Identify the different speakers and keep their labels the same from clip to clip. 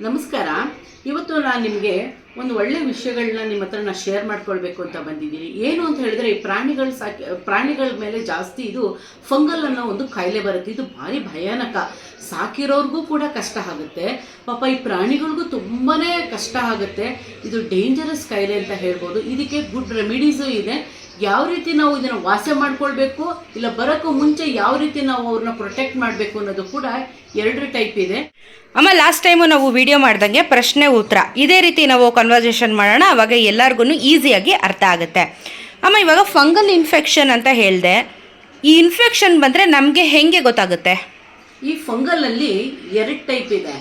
Speaker 1: ನಮಸ್ಕಾರ. ಇವತ್ತು ನಾನು ನಿಮಗೆ ಒಂದು ಒಳ್ಳೆ ವಿಷಯಗಳನ್ನ ನಿಮ್ಮ ಹತ್ರ ನಾನು ಶೇರ್ ಮಾಡ್ಕೊಳ್ಬೇಕು ಅಂತ ಬಂದಿದ್ದೀನಿ. ಏನು ಅಂತ ಹೇಳಿದ್ರೆ ಈ ಪ್ರಾಣಿಗಳು ಸಾಕಿ, ಪ್ರಾಣಿಗಳ ಮೇಲೆ ಜಾಸ್ತಿ ಇದು ಫಂಗಲ್ ಅನ್ನೋ ಒಂದು ಕಾಯಿಲೆ ಬರುತ್ತೆ. ಇದು ಭಾರಿ ಭಯಾನಕ. ಸಾಕಿರೋರ್ಗೂ ಕೂಡ ಕಷ್ಟ ಆಗುತ್ತೆ. ಪಾಪ ಈ ಪ್ರಾಣಿಗಳಿಗೂ ತುಂಬಾ ಕಷ್ಟ ಆಗುತ್ತೆ. ಇದು ಡೇಂಜರಸ್ ಕಾಯಿಲೆ ಅಂತ ಹೇಳ್ಬೋದು. ಇದಕ್ಕೆ ಗುಡ್ ರೆಮಿಡೀಸು ಇದೆ. ಯಾವ ರೀತಿ ನಾವು ಇದನ್ನು ವಾಸ ಮಾಡ್ಕೊಳ್ಬೇಕು, ಇಲ್ಲ ಬರೋಕ್ಕೂ ಮುಂಚೆ ಯಾವ ರೀತಿ ನಾವು ಅವ್ರನ್ನ ಪ್ರೊಟೆಕ್ಟ್ ಮಾಡಬೇಕು ಅನ್ನೋದು ಕೂಡ ಎರಡು ಟೈಪ್ ಇದೆ.
Speaker 2: ಅಮ್ಮ ಲಾಸ್ಟ್ ಟೈಮು ನಾವು ವಿಡಿಯೋ ಮಾಡ್ದಂಗೆ ಪ್ರಶ್ನೆ ಉತ್ತರ. ಇದೇ ರೀತಿ ನಾವು ಕನ್ವರ್ಸೇಷನ್ ಮಾಡೋಣ. ಆವಾಗ ಎಲ್ಲರಿಗೂ ಈಸಿಯಾಗಿ ಅರ್ಥ ಆಗುತ್ತೆ. ಅಮ್ಮ, ಇವಾಗ ಫಂಗಲ್ ಇನ್ಫೆಕ್ಷನ್ ಅಂತ ಹೇಳಿದೆ. ಈ ಇನ್ಫೆಕ್ಷನ್ ಬಂದರೆ ನಮಗೆ ಹೆಂಗೆ ಗೊತ್ತಾಗುತ್ತೆ?
Speaker 1: ಈ ಫಂಗಲಲ್ಲಿ ಎರಡು ಟೈಪ್ ಇದೆ.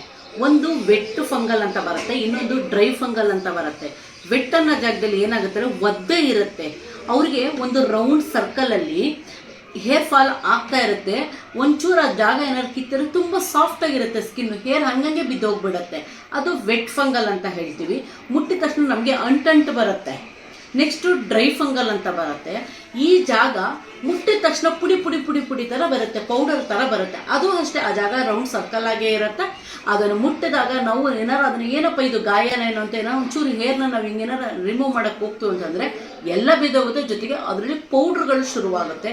Speaker 1: ಒಂದು ವೆಟ್ ಫಂಗಲ್ ಅಂತ ಬರುತ್ತೆ, ಇನ್ನೊಂದು ಡ್ರೈ ಫಂಗಲ್ ಅಂತ ಬರುತ್ತೆ. ವೆಟ್ ಅನ್ನೋ ಜಾಗದಲ್ಲಿ ಏನಾಗುತ್ತೆ ಒದ್ದೆ ಇರುತ್ತೆ. ಅವ್ರಿಗೆ ಒಂದು ರೌಂಡ್ ಸರ್ಕಲಲ್ಲಿ ಹೇರ್ ಫಾಲ್ ಆಗ್ತಾ ಇರುತ್ತೆ. ಒಂಚೂರು ಆ ಜಾಗ ಏನಾದ್ರು ಕಿತ್ತರೆ ತುಂಬ ಸಾಫ್ಟ್ ಆಗಿರುತ್ತೆ ಸ್ಕಿನ್ ಹೇರ್ ಹಂಗಂಗೆ ಬಿದ್ದೋಗ್ಬಿಡತ್ತೆ. ಅದು ವೆಟ್ ಫಂಗಲ್ ಅಂತ ಹೇಳ್ತೀವಿ. ಮುಟ್ಟಿದ ತಕ್ಷಣ ನಮಗೆ ಅಂಟಂಟು ಬರುತ್ತೆ. ನೆಕ್ಸ್ಟು ಡ್ರೈ ಫಂಗಲ್ ಅಂತ ಬರುತ್ತೆ. ಈ ಜಾಗ ಮುಟ್ಟಿದ ತಕ್ಷಣ ಪುಡಿ ಪುಡಿ ಪುಡಿ ಪುಡಿ ಥರ ಬರುತ್ತೆ ಪೌಡರ್ ಥರ ಬರುತ್ತೆ. ಅದು ಅಷ್ಟೇ, ಆ ಜಾಗ ರೌಂಡ್ ಸರ್ಕಲ್ ಆಗೇ ಇರುತ್ತೆ. ಅದನ್ನು ಮುಟ್ಟಿದಾಗ ನಾವು ಏನಾರು ಅದನ್ನ ಏನಪ್ಪ ಇದು ಗಾಯನೇನೋ ಅಂತ ಏನೋ ಒಂಚೂರು ಹೇರ್ನ ನಾವು ಹಿಂಗೇನಾರು ರಿಮೂವ್ ಮಾಡಕ್ಕೆ ಹೋಗ್ತು ಅಂತಂದರೆ ಎಲ್ಲ ಬಿದ್ದೋಗುತ್ತೆ. ಜೊತೆಗೆ ಅದರಲ್ಲಿ ಪೌಡ್ರ್ಗಳು ಶುರುವಾಗುತ್ತೆ.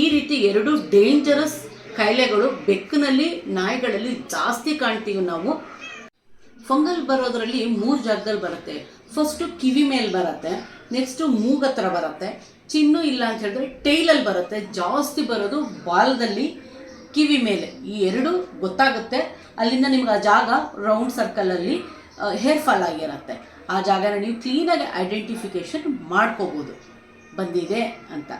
Speaker 1: ಈ ರೀತಿ ಎರಡು ಡೇಂಜರಸ್ ಕಾಯಿಲೆಗಳು ಬೆಕ್ಕಿನಲ್ಲಿ, ನಾಯಿಗಳಲ್ಲಿ ಜಾಸ್ತಿ ಕಾಣ್ತೀವಿ ನಾವು. ಫಂಗಲ್ ಬರೋದ್ರಲ್ಲಿ ಮೂರು ಜಾಗದಲ್ಲಿ ಬರುತ್ತೆ. ಫಸ್ಟು ಕಿವಿ ಮೇಲೆ ಬರುತ್ತೆ. ನೆಕ್ಸ್ಟು ಮೂಗ ಹತ್ರ ಬರುತ್ತೆ. ಚಿನ್ನು ಇಲ್ಲ ಅಂತ ಹೇಳಿದ್ರೆ ಟೈಲಲ್ಲಿ ಬರುತ್ತೆ. ಜಾಸ್ತಿ ಬರೋದು ಬಾಲದಲ್ಲಿ ಕಿವಿ ಮೇಲೆ. ಈ ಎರಡು ಗೊತ್ತಾಗುತ್ತೆ. ಅಲ್ಲಿಂದ ನಿಮ್ಗೆ ಆ ಜಾಗ ರೌಂಡ್ ಸರ್ಕಲಲ್ಲಿ ಹೇರ್ ಫಾಲ್ ಆಗಿರುತ್ತೆ. ಆ ಜಾಗನ ನೀವು ಕ್ಲೀನಾಗಿ ಐಡೆಂಟಿಫಿಕೇಶನ್ ಮಾಡ್ಕೋಬೋದು. ಬಂದಿದೆ ಅಂತ.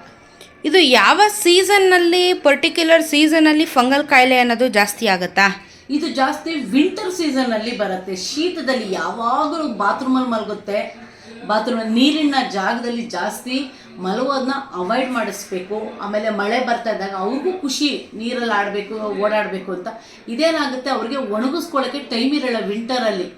Speaker 2: ಇದು ಯಾವ ಸೀಸನ್ನಲ್ಲಿ ಪರ್ಟಿಕ್ಯುಲರ್ ಸೀಸನಲ್ಲಿ ಫಂಗಲ್ ಕಾಯಿಲೆ ಅನ್ನೋದು ಜಾಸ್ತಿ ಆಗುತ್ತಾ?
Speaker 1: ಇದು ಜಾಸ್ತಿ ವಿಂಟರ್ ಸೀಸನ್ನಲ್ಲಿ ಬರುತ್ತೆ. ಶೀತದಲ್ಲಿ ಯಾವಾಗಲೂ ಬಾತ್ರೂಮಲ್ಲಿ ಮಲಗುತ್ತೆ. ಬಾತ್ರೂಮ್ ನೀರಿನ ಜಾಗದಲ್ಲಿ ಜಾಸ್ತಿ ಮಲಗೋದನ್ನ ಅವಾಯ್ಡ್ ಮಾಡಿಸ್ಬೇಕು. ಆಮೇಲೆ ಮಳೆ ಬರ್ತಾ ಇದ್ದಾಗ ಅವ್ರಿಗೂ ಖುಷಿ ನೀರಲ್ಲಿ ಆಡಬೇಕು, ಓಡಾಡಬೇಕು ಅಂತ. ಇದೇನಾಗುತ್ತೆ? ಅವ್ರಿಗೆ ಒಣಗಿಸ್ಕೊಳ್ಳೋಕ್ಕೆ ಟೈಮ್ ಇರಲ್ಲ ವಿಂಟರಲ್ಲಿ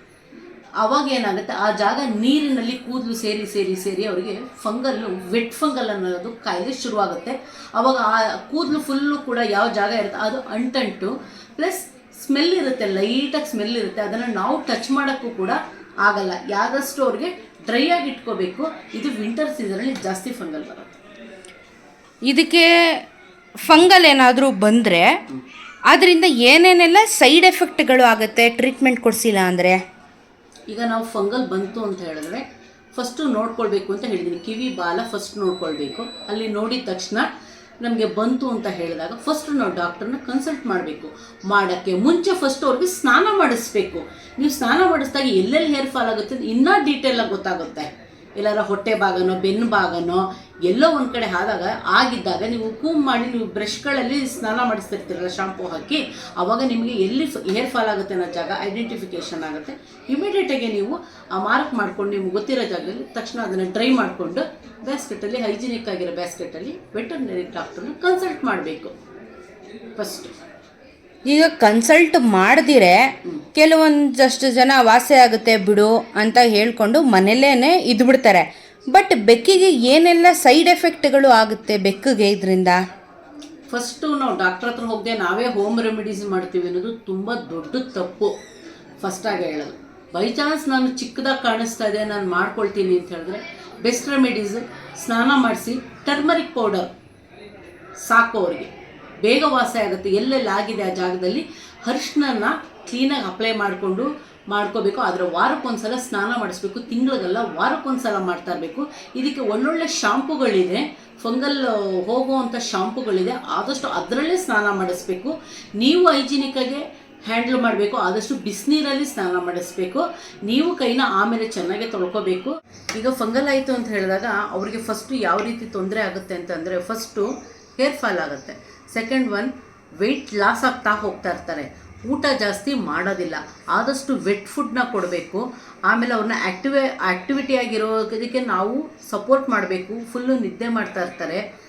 Speaker 1: ಅವಾಗ ಏನಾಗುತ್ತೆ? ಆ ಜಾಗ ನೀರಿನಲ್ಲಿ ಕೂದಲು ಸೇರಿ ಸೇರಿ ಸೇರಿ ಅವರಿಗೆ ಫಂಗಲ್ಲು ವೆಟ್ ಫಂಗಲ್ ಅನ್ನೋದು ಕಾಯಿಲೆ ಶುರುವಾಗುತ್ತೆ. ಅವಾಗ ಆ ಕೂದಲು ಫುಲ್ಲು ಕೂಡ ಯಾವ ಜಾಗ ಇರುತ್ತೆ? ಅದು ಅಂಟಂಟು ಪ್ಲಸ್ ಸ್ಮೆಲ್ ಇರುತ್ತೆ ಲೈಟಾಗಿ ಸ್ಮೆಲ್ ಇರುತ್ತೆ. ಅದನ್ನು ನಾವು ಟಚ್ ಮಾಡೋಕ್ಕೂ ಕೂಡ ಆಗಲ್ಲ. ಯಾರಷ್ಟು ಅವ್ರಿಗೆ ಡ್ರೈ ಆಗಿ ಇಟ್ಕೋಬೇಕು ಇದು ವಿಂಟರ್ ಸೀಸನಲ್ಲಿ ಜಾಸ್ತಿ ಫಂಗಲ್ ಬರುತ್ತೆ.
Speaker 2: ಇದಕ್ಕೆ ಫಂಗಲ್ ಏನಾದರೂ ಬಂದರೆ ಅದರಿಂದ ಏನೇನೆಲ್ಲ ಸೈಡ್ ಎಫೆಕ್ಟ್ಗಳು ಆಗುತ್ತೆ ಟ್ರೀಟ್ಮೆಂಟ್ ಕೊಡಿಸಿಲ್ಲ ಅಂದರೆ?
Speaker 1: ಈಗ ನಾವು ಫಂಗಲ್ ಬಂತು ಅಂತ ಹೇಳಿದ್ರೆ ಫಸ್ಟು ನೋಡ್ಕೊಳ್ಬೇಕು ಅಂತ ಹೇಳಿದ್ದೀನಿ ಕಿವಿ ಬಾಲ ಫಸ್ಟ್ ನೋಡ್ಕೊಳ್ಬೇಕು. ಅಲ್ಲಿ ನೋಡಿದ ತಕ್ಷಣ ನಮಗೆ ಬಂತು ಅಂತ ಹೇಳಿದಾಗ ಫಸ್ಟ್ ನಾವು ಡಾಕ್ಟರ್ನ ಕನ್ಸಲ್ಟ್ ಮಾಡಬೇಕು. ಮಾಡೋಕ್ಕೆ ಮುಂಚೆ ಫಸ್ಟ್ ಅವ್ರಿಗೆ ಸ್ನಾನ ಮಾಡಿಸ್ಬೇಕು. ನೀವು ಸ್ನಾನ ಮಾಡಿಸ್ದಾಗ ಎಲ್ಲೆಲ್ಲಿ ಹೇರ್ ಫಾಲ್ ಆಗುತ್ತೆ ಇನ್ನೂ ಡೀಟೇಲಾಗಿ ಗೊತ್ತಾಗುತ್ತೆ. ಎಲ್ಲರ ಹೊಟ್ಟೆ ಭಾಗನೋ, ಬೆನ್ನು ಭಾಗನೋ ಎಲ್ಲೋ ಒಂದು ಕಡೆ ಆದಾಗ ಆಗಿದ್ದಾಗ ನೀವು ಕೂಮ್ ಮಾಡಿ ನೀವು ಬ್ರಷ್ಗಳಲ್ಲಿ ಸ್ನಾನ ಮಾಡಿಸ್ತಿರ್ತೀರಲ್ಲ ಶಾಂಪೂ ಹಾಕಿ ಆವಾಗ ನಿಮಗೆ ಎಲ್ಲಿ ಹೇರ್ ಫಾಲ್ ಆಗುತ್ತೆ ಅನ್ನೋ ಜಾಗ ಐಡೆಂಟಿಫಿಕೇಷನ್ ಆಗುತ್ತೆ. ಇಮಿಡಿಯೇಟಾಗಿ ನೀವು ಆ ಮಾರ್ಕ್ ಮಾಡ್ಕೊಂಡು ನಿಮ್ಗೆ ಗೊತ್ತಿರೋ ಜಾಗದಲ್ಲಿ ತಕ್ಷಣ ಅದನ್ನು ಡ್ರೈ ಮಾಡಿಕೊಂಡು ಬ್ಯಾಸ್ಕೆಟಲ್ಲಿ ಹೈಜಿನಿಕ್ ಆಗಿರೋ ಬ್ಯಾಸ್ಕೆಟಲ್ಲಿ ವೆಟರ್ನರಿ ಡಾಕ್ಟರ್ನ ಕನ್ಸಲ್ಟ್ ಮಾಡಬೇಕು. ಫಸ್ಟ್
Speaker 2: ಈಗ ಕನ್ಸಲ್ಟ್ ಮಾಡದಿರೆ ಕೆಲವೊಂದಷ್ಟು ಜನ ವಾಸಿ ಆಗುತ್ತೆ ಬಿಡು ಅಂತ ಹೇಳ್ಕೊಂಡು ಮನೇಲೇ ಇದ್ಬಿಡ್ತಾರೆ. ಬಟ್ ಬೆಕ್ಕಿಗೆ ಏನೆಲ್ಲ ಸೈಡ್ ಎಫೆಕ್ಟ್ಗಳು ಆಗುತ್ತೆ ಬೆಕ್ಕಿಗೆ ಇದರಿಂದ?
Speaker 1: ಫಸ್ಟು ನಾವು ಡಾಕ್ಟರ್ ಹತ್ರ ಹೋಗದೆ ನಾವೇ ಹೋಮ್ ರೆಮಿಡೀಸ್ ಮಾಡ್ತೀವಿ ಅನ್ನೋದು ತುಂಬ ದೊಡ್ಡ ತಪ್ಪು. ಫಸ್ಟಾಗಿ ಹೇಳೋದು. ಬೈ ಚಾನ್ಸ್ ನಾನು ಚಿಕ್ಕದಾಗಿ ಕಾಣಿಸ್ತಾ ಇದೆ, ನಾನು ಮಾಡ್ಕೊಳ್ತೀನಿ ಅಂತ ಹೇಳಿದ್ರೆ ಬೆಸ್ಟ್ ರೆಮಿಡೀಸ್ ಸ್ನಾನ ಮಾಡಿಸಿ ಟರ್ಮರಿಕ್ ಪೌಡರ್ ಸಾಕು ಅವ್ರಿಗೆ ಬೇಗ ವಾಸ ಆಗುತ್ತೆ. ಎಲ್ಲೆಲ್ಲಾಗಿದೆ ಆ ಜಾಗದಲ್ಲಿ? ಅರಿಶಿನ ಕ್ಲೀನಾಗಿ ಅಪ್ಲೈ ಮಾಡಿಕೊಂಡು ಮಾಡ್ಕೋಬೇಕು. ಆದರೆ ವಾರಕ್ಕೊಂದ್ಸಲ ಸ್ನಾನ ಮಾಡಿಸ್ಬೇಕು. ತಿಂಗಳಿಗೆಲ್ಲ ವಾರಕ್ಕೊಂದ್ಸಲ ಮಾಡ್ತಾ ಇರಬೇಕು. ಇದಕ್ಕೆ ಒಳ್ಳೊಳ್ಳೆ ಶಾಂಪುಗಳಿದೆ ಫಂಗಲ್ ಹೋಗುವಂಥ ಶಾಂಪುಗಳಿದೆ ಆದಷ್ಟು ಅದರಲ್ಲೇ ಸ್ನಾನ ಮಾಡಿಸ್ಬೇಕು. ನೀವು ಹೈಜಿನಿಕ್ಕಾಗಿ ಹ್ಯಾಂಡಲ್ ಮಾಡಬೇಕು. ಆದಷ್ಟು ಬಿಸಿನೀರಲ್ಲಿ ಸ್ನಾನ ಮಾಡಿಸ್ಬೇಕು. ನೀವು ಕೈನ ಆಮೇಲೆ ಚೆನ್ನಾಗಿ ತೊಳ್ಕೋಬೇಕು. ಈಗ ಫಂಗಲ್ ಆಯಿತು ಅಂತ ಹೇಳಿದಾಗ ಅವರಿಗೆ ಫಸ್ಟು ಯಾವ ರೀತಿ ತೊಂದರೆ ಆಗುತ್ತೆ ಅಂತಂದರೆ ಫಸ್ಟು ಹೇರ್ ಫಾಲ್ ಆಗುತ್ತೆ. ಸೆಕೆಂಡ್ ಒನ್ ವೆಯ್ಟ್ ಲಾಸ್ ಆಗ್ತಾ ಹೋಗ್ತಾ ಇರ್ತಾರೆ. ಊಟ ಜಾಸ್ತಿ ಮಾಡೋದಿಲ್ಲ. ಆದಷ್ಟು ವೆಟ್ ಫುಡ್ನ ಕೊಡಬೇಕು. ಆಮೇಲೆ ಅವ್ರನ್ನ ಆ್ಯಕ್ಟಿವೇ ಆ್ಯಕ್ಟಿವಿಟಿ ಆಗಿರೋದಕ್ಕೆ ನಾವು ಸಪೋರ್ಟ್ ಮಾಡಬೇಕು. ಫುಲ್ಲು ನಿದ್ದೆ ಮಾಡ್ತಾ ಇರ್ತಾರೆ.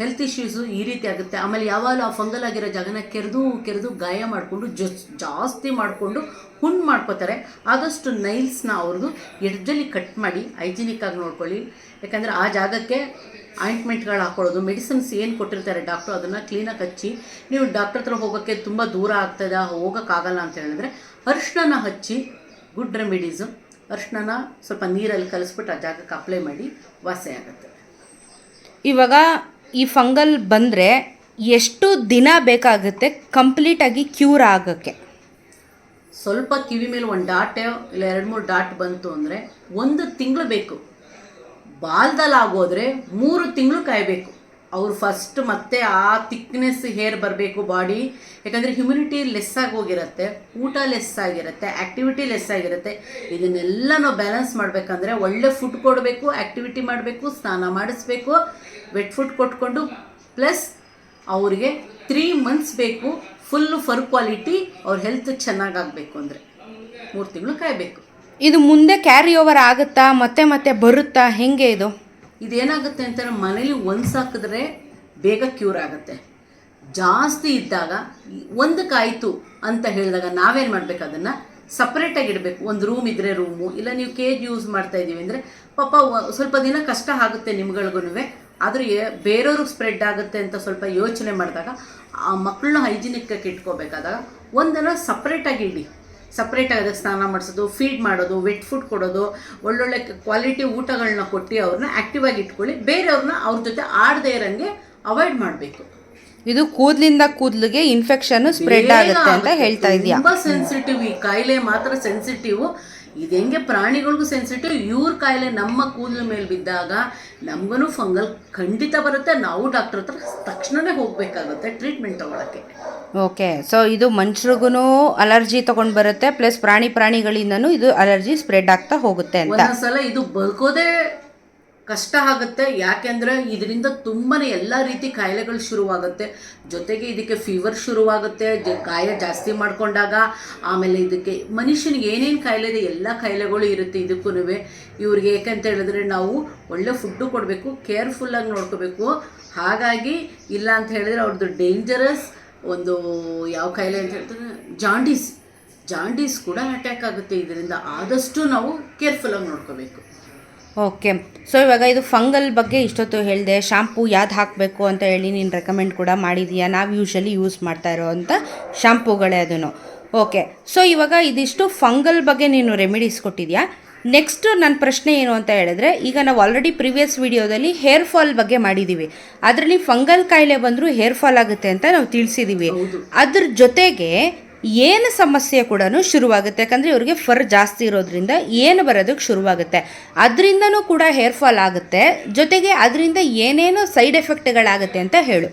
Speaker 1: ಹೆಲ್ತ್ ಇಶ್ಯೂಸು ಈ ರೀತಿ ಆಗುತ್ತೆ. ಆಮೇಲೆ ಯಾವಾಗಲೂ ಆ ಫಂಗಲ್ ಆಗಿರೋ ಜಾಗನ ಕೆರೆದು ಕೆರೆದು ಗಾಯ ಮಾಡಿಕೊಂಡು ಜಸ್, ಜಾಸ್ತಿ ಮಾಡಿಕೊಂಡು ಹುಣ್ಣು ಮಾಡ್ಕೋತಾರೆ. ಆದಷ್ಟು ನೈಲ್ಸ್ನ ಅವ್ರದ್ದು ಎಡ್ಜಲ್ಲಿ ಕಟ್ ಮಾಡಿ ಹೈಜಿನಿಕ್ ಆಗಿ ನೋಡ್ಕೊಳ್ಳಿ. ಯಾಕಂದರೆ ಆ ಜಾಗಕ್ಕೆ ಆಯಿಂಟ್ಮೆಂಟ್ಗಳು ಹಾಕೊಳ್ಳೋದು ಮೆಡಿಸಿನ್ಸ್ ಏನು ಕೊಟ್ಟಿರ್ತಾರೆ ಡಾಕ್ಟ್ರು ಅದನ್ನು ಕ್ಲೀನಾಗಿ ಹಚ್ಚಿ, ನೀವು ಡಾಕ್ಟ್ರ್ ಹತ್ರ ಹೋಗೋಕ್ಕೆ ತುಂಬ ದೂರ ಆಗ್ತದೆ ಹೋಗೋಕ್ಕಾಗಲ್ಲ ಅಂತ ಹೇಳಿದ್ರೆ ಅರ್ಶಿನ ಹಚ್ಚಿ ಗುಡ್ ರೆಮಿಡೀಸು ಅರ್ಶಿನ ಸ್ವಲ್ಪ ನೀರಲ್ಲಿ ಕಲಿಸ್ಬಿಟ್ಟು ಆ ಜಾಗಕ್ಕೆ ಅಪ್ಲೈ ಮಾಡಿ ವಾಸಿ ಆಗುತ್ತೆ.
Speaker 2: ಇವಾಗ ಈ ಫಂಗಲ್ ಬಂದರೆ ಎಷ್ಟು ದಿನ ಬೇಕಾಗುತ್ತೆ ಕಂಪ್ಲೀಟಾಗಿ ಕ್ಯೂರ್ ಆಗೋಕ್ಕೆ?
Speaker 1: ಸ್ವಲ್ಪ ಕಿವಿ ಮೇಲೆ ಒಂದು ಡಾಟ್ ಇಲ್ಲ ಎರಡು ಮೂರು ಡಾಟ್ ಬಂತು ಅಂದರೆ ಒಂದು ತಿಂಗಳು ಬೇಕು. ಬಾಲ್ದಲ್ಲಿ ಆಗೋದ್ರೆ ಮೂರು ತಿಂಗಳು ಕಾಯಬೇಕು. ಅವ್ರು ಫಸ್ಟ್ ಮತ್ತೆ ಆ ತಿಕ್ನೆಸ್ ಹೇರ್ ಬರಬೇಕು ಬಾಡಿ ಯಾಕಂದರೆ ಹ್ಯುಮಿನಿಟಿ ಲೆಸ್ ಆಗಿ ಹೋಗಿರುತ್ತೆ, ಊಟ ಲೆಸ್ ಆಗಿರುತ್ತೆ ಆ್ಯಕ್ಟಿವಿಟಿ ಲೆಸ್ ಆಗಿರುತ್ತೆ. ಇದನ್ನೆಲ್ಲ ನಾವು ಬ್ಯಾಲೆನ್ಸ್ ಮಾಡಬೇಕಂದ್ರೆ ಒಳ್ಳೆ ಫುಡ್ ಕೊಡಬೇಕು ಆ್ಯಕ್ಟಿವಿಟಿ ಮಾಡಬೇಕು, ಸ್ನಾನ ಮಾಡಿಸ್ಬೇಕು ವೆಟ್ ಫುಡ್ ಕೊಟ್ಕೊಂಡು ಪ್ಲಸ್ ಅವರಿಗೆ ತ್ರೀ ಮಂತ್ಸ್ ಬೇಕು ಫುಲ್ಲು ಫರ್ ಕ್ವಾಲಿಟಿ ಅವ್ರ ಹೆಲ್ತ್ ಚೆನ್ನಾಗಾಗಬೇಕು ಅಂದರೆ. ಮೂರು ತಿಂಗಳು ಕಾಯಬೇಕು.
Speaker 2: ಇದು ಮುಂದೆ ಕ್ಯಾರಿ ಓವರ್ ಆಗುತ್ತಾ, ಮತ್ತೆ ಮತ್ತೆ ಬರುತ್ತಾ, ಹೆಂಗೆ ಇದು?
Speaker 1: ಇದೇನಾಗುತ್ತೆ ಅಂತಂದ್ರೆ ಮನೇಲಿ ಒಂದು ಸಾಕಿದ್ರೆ ಬೇಗ ಕ್ಯೂರ್ ಆಗುತ್ತೆ. ಜಾಸ್ತಿ ಇದ್ದಾಗ ಒಂದಕ್ಕಾಯಿತು ಅಂತ ಹೇಳಿದಾಗ ನಾವೇನು ಮಾಡಬೇಕು ಅದನ್ನು? ಸಪ್ರೇಟಾಗಿ ಇಡಬೇಕು. ಒಂದು ರೂಮ್ ಇದ್ದರೆ ರೂಮು ಇಲ್ಲ ನೀವು ಕೇಜ್ ಯೂಸ್ ಮಾಡ್ತಾ ಇದ್ದೀವಿ ಅಂದರೆ ಪಾಪ ಸ್ವಲ್ಪ ದಿನ ಕಷ್ಟ ಆಗುತ್ತೆ ನಿಮ್ಗಳಿಗೂ ಆದರೆ ಬೇರೆಯವ್ರಿಗೆ ಸ್ಪ್ರೆಡ್ ಆಗುತ್ತೆ ಅಂತ ಸ್ವಲ್ಪ ಯೋಚನೆ ಮಾಡಿದಾಗ ಆ ಮಕ್ಕಳನ್ನ ಹೈಜಿನಿಕ್ಕಾಗಿ ಇಟ್ಕೋಬೇಕಾದಾಗ ಒಂದನ್ನು ಸಪ್ರೇಟಾಗಿ ಇಡಿ. ಸಪ್ರೇಟಾಗಿ ಅದಕ್ಕೆ ಸ್ನಾನ ಮಾಡಿಸೋದು ಫೀಡ್ ಮಾಡೋದು ವೆಟ್ ಫುಡ್ ಕೊಡೋದು ಒಳ್ಳೊಳ್ಳೆ ಕ್ವಾಲಿಟಿ ಊಟಗಳನ್ನ ಕೊಟ್ಟು ಅವ್ರನ್ನ ಆ್ಯಕ್ಟಿವ್ ಆಗಿ ಇಟ್ಕೊಳ್ಳಿ. ಬೇರೆಯವ್ರನ್ನ ಅವ್ರ ಜೊತೆ ಆಡದೇ ಇರೋಂಗೆ ಅವಾಯ್ಡ್ ಮಾಡಬೇಕು.
Speaker 2: ಇದು ಕೂದಲಿಂದ ಕೂದಲಿಗೆ ಇನ್ಫೆಕ್ಷನ್ ಸ್ಪ್ರೆಡ್ ಆಗುತ್ತೆ ಅಂತ ಹೇಳ್ತಾ ಇದೆಯಾ?
Speaker 1: ತುಂಬಾ ಸೆನ್ಸಿಟಿವ್ ಈ ಕಾಯಿಲೆ ಮಾತ್ರ ಸೆನ್ಸಿಟಿವ್ ಇದು ಹೆಂಗೆ ಪ್ರಾಣಿಗಳಿಗೂ ಸೆನ್ಸಿಟಿವ್ ಇವ್ರ ಕಾಯಿಲೆ ನಮ್ಮ ಕೂದಲು ಮೇಲೆ ಬಿದ್ದಾಗ ನಮಗೂ ಫಂಗಲ್ ಖಂಡಿತ ಬರುತ್ತೆ. ನಾವು ಡಾಕ್ಟರ್ ಹತ್ರ ತಕ್ಷಣನೇ ಹೋಗಬೇಕಾಗುತ್ತೆ ಟ್ರೀಟ್ಮೆಂಟ್ ತೊಗೊಳಕ್ಕೆ.
Speaker 2: ಓಕೆ ಸೊ ಇದು ಮನುಷ್ಯರಿಗೂ ಅಲರ್ಜಿ ತಗೊಂಡು ಬರುತ್ತೆ ಪ್ಲಸ್ ಪ್ರಾಣಿ ಪ್ರಾಣಿಗಳಿಂದನೂ ಇದು ಅಲರ್ಜಿ ಸ್ಪ್ರೆಡ್ ಆಗ್ತಾ ಹೋಗುತ್ತೆ ಅಂತ.
Speaker 1: ಸಲ ಇದು ಬದುಕೋದೇ ಕಷ್ಟ ಆಗುತ್ತೆ. ಯಾಕೆಂದರೆ ಇದರಿಂದ ತುಂಬಾ ಎಲ್ಲ ರೀತಿ ಕಾಯಿಲೆಗಳು ಶುರುವಾಗುತ್ತೆ. ಜೊತೆಗೆ ಇದಕ್ಕೆ ಫೀವರ್ ಶುರುವಾಗುತ್ತೆ. ಜ- ಗಾಯ ಜಾಸ್ತಿ ಮಾಡಿಕೊಂಡಾಗ ಆಮೇಲೆ ಇದಕ್ಕೆ ಮನುಷ್ಯನಿಗೆ ಏನೇನು ಕಾಯಿಲೆ ಇದೆ, ಎಲ್ಲ ಕಾಯಿಲೆಗಳು ಇರುತ್ತೆ ಇದಕ್ಕೂ ಇವ್ರಿಗೆ ಏಕೆಂತ ಹೇಳಿದ್ರೆ ನಾವು ಒಳ್ಳೆ ಫುಡ್ಡು ಕೊಡಬೇಕು ಕೇರ್ಫುಲ್ಲಾಗಿ ನೋಡ್ಕೋಬೇಕು. ಹಾಗಾಗಿ ಇಲ್ಲ ಅಂತ ಹೇಳಿದ್ರೆ ಅವ್ರದ್ದು ಡೇಂಜರಸ್ ಒಂದು ಯಾವ ಕಾಯಿಲೆ ಅಂತ ಹೇಳ್ತಾರೆ ಜಾಂಡೀಸ್ ಜಾಂಡೀಸ್ ಕೂಡ ಅಟ್ಯಾಕ್ ಆಗುತ್ತೆ. ಇದರಿಂದ ಆದಷ್ಟು ನಾವು ಕೇರ್ಫುಲ್ಲಾಗಿ ನೋಡ್ಕೋಬೇಕು.
Speaker 2: ಓಕೆ ಸೊ ಇವಾಗ ಇದು ಫಂಗಲ್ ಬಗ್ಗೆ ಇಷ್ಟೊತ್ತು ಹೇಳಿದೆ. ಶಾಂಪೂ ಯಾವ್ದು ಹಾಕಬೇಕು ಅಂತ ಹೇಳಿ ನೀನು ರೆಕಮೆಂಡ್ ಕೂಡ ಮಾಡಿದೀಯಾ. ನಾವು ಯೂಶಲಿ ಯೂಸ್ ಮಾಡ್ತಾ ಇರೋವಂಥ ಶಾಂಪೂಗಳೇ ಅದನ್ನು ಓಕೆ ಸೊ ಇವಾಗ ಇದಿಷ್ಟು ಫಂಗಲ್ ಬಗ್ಗೆ ನೀನು ರೆಮಿಡೀಸ್ ಕೊಟ್ಟಿದ್ಯಾ? ನೆಕ್ಸ್ಟ್ ನನ್ನ ಪ್ರಶ್ನೆ ಏನು ಅಂತ ಹೇಳಿದ್ರೆ ಈಗ ನಾವು ಆಲ್ರೆಡಿ ಪ್ರಿವಿಯಸ್ ವಿಡಿಯೋದಲ್ಲಿ ಹೇರ್ ಫಾಲ್ ಬಗ್ಗೆ ಮಾಡಿದ್ದೀವಿ ಅದರಲ್ಲಿ ಫಂಗಲ್ ಕಾಯಿಲೆ ಬಂದರೂ ಹೇರ್ ಫಾಲ್ ಆಗುತ್ತೆ ಅಂತ ನಾವು ತಿಳಿಸಿದ್ದೀವಿ. ಅದ್ರ ಜೊತೆಗೆ ಏನು ಸಮಸ್ಯೆ ಕೂಡ ಶುರುವಾಗುತ್ತೆ. ಯಾಕಂದರೆ ಇವರಿಗೆ ಫರ್ ಜಾಸ್ತಿ ಇರೋದ್ರಿಂದ ಏನು ಬರೋದಕ್ಕೆ ಶುರುವಾಗುತ್ತೆ. ಅದರಿಂದನೂ ಕೂಡ ಹೇರ್ ಫಾಲ್ ಆಗುತ್ತೆ. ಜೊತೆಗೆ ಅದರಿಂದ ಏನೇನು ಸೈಡ್ ಎಫೆಕ್ಟ್ಗಳಾಗುತ್ತೆ ಅಂತ ಹೇಳು.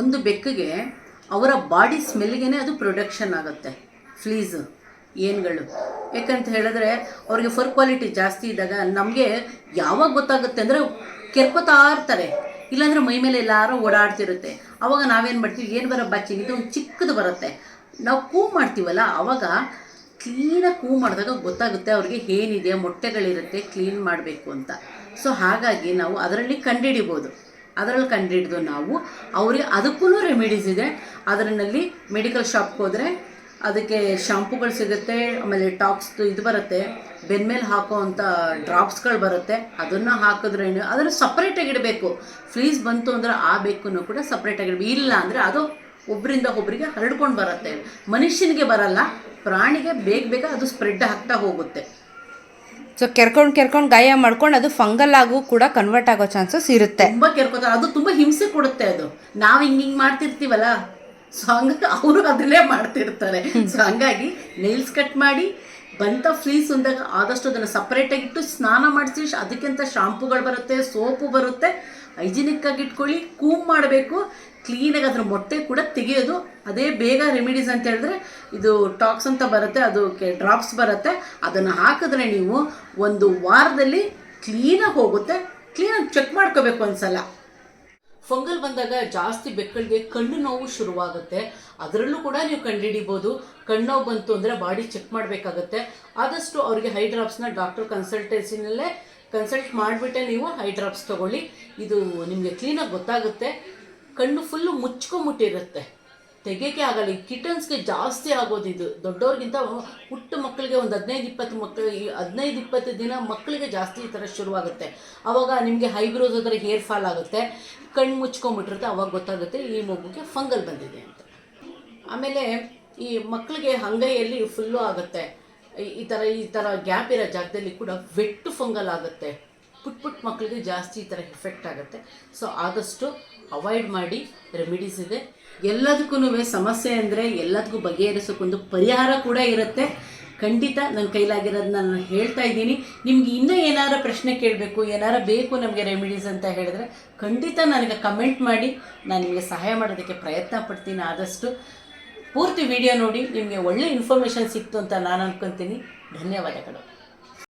Speaker 1: ಒಂದು ಬೆಕ್ಕಿಗೆ ಅವರ ಬಾಡಿ ಸ್ಮೆಲ್ಗೆ ಅದು ಪ್ರೊಡಕ್ಷನ್ ಆಗುತ್ತೆ. ಫ್ಲೀಸ್, ಏನ್ಗಳು. ಯಾಕಂತ ಹೇಳಿದ್ರೆ ಅವ್ರಿಗೆ ಫರ್ ಕ್ವಾಲಿಟಿ ಜಾಸ್ತಿ ಇದ್ದಾಗ ನಮಗೆ ಯಾವಾಗ ಗೊತ್ತಾಗುತ್ತೆ ಅಂದರೆ ಕೆರ್ಕೋತಾ ಇರ್ತಾರೆ. ಇಲ್ಲಾಂದ್ರೆ ಮೈ ಮೇಲೆ ಎಲ್ಲಾರು ಓಡಾಡ್ತಿರುತ್ತೆ. ಅವಾಗ ನಾವೇನು ಮಾಡ್ತೀವಿ? ಏನು ಬರೋ ಬಚ್ಚಿಗೆ ಇದು ಒಂದು ಚಿಕ್ಕದು ಬರುತ್ತೆ. ನಾವು ಕೂ ಮಾಡ್ತೀವಲ್ಲ, ಅವಾಗ ಕ್ಲೀನಾಗಿ ಕೂ ಮಾಡಿದಾಗ ಗೊತ್ತಾಗುತ್ತೆ ಅವ್ರಿಗೆ ಏನಿದೆ, ಮೊಟ್ಟೆಗಳಿರುತ್ತೆ ಕ್ಲೀನ್ ಮಾಡಬೇಕು ಅಂತ. ಸೊ ಹಾಗಾಗಿ ನಾವು ಅದರಲ್ಲಿ ಕಂಡುಹಿಡಿಬೋದು ಅದರಲ್ಲಿ ಕಂಡುಹಿಡಿದು ನಾವು, ಅವರಿಗೆ ಅದಕ್ಕೂ ರೆಮಿಡೀಸ್ ಇದೆ. ಅದರಲ್ಲಿ ಮೆಡಿಕಲ್ ಶಾಪ್ಗೆ ಹೋದರೆ ಅದಕ್ಕೆ ಶಾಂಪೂಗಳು ಸಿಗುತ್ತೆ ಆಮೇಲೆ ಟಾಕ್ಸ್ ಇದು ಬರುತ್ತೆ ಬೆನ್ಮೇಲೆ ಹಾಕೋ ಅಂಥ ಡ್ರಾಪ್ಸ್ಗಳು ಬರುತ್ತೆ. ಅದನ್ನು ಹಾಕಿದ್ರೆ ಅದನ್ನು ಸಪ್ರೇಟಾಗಿ ಇಡಬೇಕು. ಫ್ಲೀಸ್ ಬಂತು ಅಂದರೆ ಆ ಬೆಕ್ಕನ್ನು ಕೂಡ ಸಪ್ರೇಟಾಗಿ ಇಡಬೇಕು. ಇಲ್ಲ ಅಂದರೆ ಅದು ಒಬ್ಬರಿಂದ ಒಬ್ಬರಿಗೆ ಹರಡ್ಕೊಂಡು ಬರುತ್ತೆ. ಮನುಷ್ಯನಿಗೆ ಬರಲ್ಲ ಪ್ರಾಣಿಗೆ ಬೇಗ ಬೇಗ ಅದು ಸ್ಪ್ರೆಡ್ ಆಗ್ತಾ ಹೋಗುತ್ತೆ.
Speaker 2: ಸೊ ಕೆರ್ಕೊಂಡು ಕೆರ್ಕೊಂಡು ಗಾಯ ಮಾಡ್ಕೊಂಡು ಅದು ಫಂಗಲ್ ಆಗು ಕೂಡ ಕನ್ವರ್ಟ್ ಆಗೋ ಚಾನ್ಸಸ್ ಇರುತ್ತೆ.
Speaker 1: ತುಂಬಾ ಕೆರ್ಕೋತಾರೆ ಅದು ತುಂಬಾ ಹಿಂಸೆ ಕೊಡುತ್ತೆ ಅದು. ನಾವು ಹಿಂಗ್ ಹಿಂಗ್ ಮಾಡ್ತಿರ್ತೀವಲ್ಲ ಸೊ ಹಂಗಾಗಿ ಅವರು ಅದನ್ನೇ ಮಾಡ್ತಿರ್ತಾರೆ. ಸೊ ಹಂಗಾಗಿ ನೈಲ್ಸ್ ಕಟ್ ಮಾಡಿ, ಬಂತ ಫ್ಲೀಸ್ ಅಂದಾಗ ಆದಷ್ಟು ಅದನ್ನು ಸಪ್ರೇಟಾಗಿ ಇಟ್ಟು ಸ್ನಾನ ಮಾಡಿಸಿ ಅದಕ್ಕಿಂತ ಶಾಂಪುಗಳು ಬರುತ್ತೆ ಸೋಪು ಬರುತ್ತೆ ಹೈಜಿನಿಕ್ ಆಗಿ ಇಟ್ಕೊಳ್ಳಿ, ಕೂಮ್ ಮಾಡಬೇಕು ಕ್ಲೀನಾಗಿ ಅದ್ರ ಮೊಟ್ಟೆ ಕೂಡ ತೆಗೆಯೋದು. ಅದೇ ಬೇಗ ರೆಮಿಡೀಸ್ ಅಂತ ಹೇಳಿದ್ರೆ, ಇದು ಟಾಕ್ಸ್ ಅಂತ ಬರುತ್ತೆ ಅದು ಡ್ರಾಪ್ಸ್ ಬರುತ್ತೆ. ಅದನ್ನು ಹಾಕಿದ್ರೆ ನೀವು ಒಂದು ವಾರದಲ್ಲಿ ಕ್ಲೀನಾಗಿ ಹೋಗುತ್ತೆ. ಕ್ಲೀನಾಗಿ ಚೆಕ್ ಮಾಡ್ಕೋಬೇಕು ಒಂದ್ಸಲ. ಫಂಗಲ್ ಬಂದಾಗ ಜಾಸ್ತಿ ಬೆಕ್ಕಳಿಗೆ ಕಣ್ಣು ನೋವು ಶುರುವಾಗುತ್ತೆ. ಅದರಲ್ಲೂ ಕೂಡ ನೀವು ಕಂಡುಹಿಡಿಬೋದು. ಕಣ್ಣು ನೋವು ಬಂತು ಅಂದರೆ ಬಾಡಿ ಚೆಕ್ ಮಾಡಬೇಕಾಗತ್ತೆ. ಆದಷ್ಟು ಅವರಿಗೆ ಹೈ ಡ್ರಾಪ್ಸ್ನ ಡಾಕ್ಟರ್ ಕನ್ಸಲ್ಟೆನ್ಸಿನಲ್ಲೇ ಕನ್ಸಲ್ಟ್ ಮಾಡಿಬಿಟ್ಟೆ ನೀವು ಹೈ ಡ್ರಾಪ್ಸ್ ತೊಗೊಳ್ಳಿ. ಇದು ನಿಮಗೆ ಕ್ಲೀನಾಗಿ ಗೊತ್ತಾಗುತ್ತೆ. ಕಣ್ಣು ಫುಲ್ಲು ಮುಚ್ಕೊಂಬಿಟ್ಟಿರುತ್ತೆ ತೆಗೆಯೋಕ್ಕೆ ಆಗಲ್ಲ ಈ ಕಿಟನ್ಸ್ಗೆ ಜಾಸ್ತಿ ಆಗೋದು ಇದು. ದೊಡ್ಡವ್ರಿಗಿಂತ ಪುಟ್ಟ ಮಕ್ಕಳಿಗೆ ಒಂದು ಹದಿನೈದು, ಇಪ್ಪತ್ತು ಮಕ್ಕಳು ಹದಿನೈದು, ಇಪ್ಪತ್ತು ದಿನ ಮಕ್ಕಳಿಗೆ ಜಾಸ್ತಿ ಈ ಥರ ಶುರುವಾಗುತ್ತೆ. ಆವಾಗ ನಿಮಗೆ ಹೈಬ್ರೋಸ್ ಹತ್ರ ಹೇರ್ ಫಾಲ್ ಆಗುತ್ತೆ ಕಣ್ಣು ಮುಚ್ಕೊಂಡ್ಬಿಟ್ಟಿರುತ್ತೆ, ಅವಾಗ ಗೊತ್ತಾಗುತ್ತೆ ಈ ಮಗುಗೆ ಫಂಗಲ್ ಬಂದಿದೆ ಅಂತ. ಆಮೇಲೆ ಈ ಮಕ್ಕಳಿಗೆ ಅಂಗೈಯಲ್ಲಿ ಫುಲ್ಲು ಆಗುತ್ತೆ. ಈ- ಥರ ಈ ಥರ ಗ್ಯಾಪ್ ಇರೋ ಜಾಗದಲ್ಲಿ ಕೂಡ ವೆಟ್ಟು ಫಂಗಲ್ ಆಗುತ್ತೆ. ಪುಟ್ ಪುಟ್ ಮಕ್ಕಳಿಗೆ ಜಾಸ್ತಿ ಈ ಥರ ಎಫೆಕ್ಟ್ ಆಗುತ್ತೆ. ಸೊ ಆದಷ್ಟು ಅವಾಯ್ಡ್ ಮಾಡಿ ರೆಮಿಡೀಸ್ ಇದೆ. ಎಲ್ಲದಕ್ಕೂ ಸಮಸ್ಯೆ ಅಂದರೆ ಎಲ್ಲದಕ್ಕೂ ಬಗೆಹರಿಸೋಕ್ಕೊಂದು ಪರಿಹಾರ ಕೂಡ ಇರುತ್ತೆ. ಖಂಡಿತ ನನ್ನ ಕೈಲಾಗಿರೋದನ್ನ ನಾನು ಹೇಳ್ತಾ ಇದ್ದೀನಿ. ನಿಮ್ಗೆ ಇನ್ನೂ ಏನಾರ ಪ್ರಶ್ನೆ ಕೇಳಬೇಕು ಏನಾರ ಬೇಕು ನಮಗೆ ರೆಮಿಡೀಸ್ ಅಂತ ಹೇಳಿದ್ರೆ ಖಂಡಿತ ನನಗೆ ಕಮೆಂಟ್ ಮಾಡಿ, ನಾನು ನಿಮಗೆ ಸಹಾಯ ಮಾಡೋದಕ್ಕೆ ಪ್ರಯತ್ನ ಪಡ್ತೀನಿ ಆದಷ್ಟು. ಪೂರ್ತಿ ವಿಡಿಯೋ ನೋಡಿ, ನಿಮಗೆ ಒಳ್ಳೆ ಇನ್ಫಾರ್ಮೇಷನ್ ಸಿಕ್ತು ಅಂತ ನಾನು ಅನ್ಕೊತೀನಿ. ಧನ್ಯವಾದಗಳು.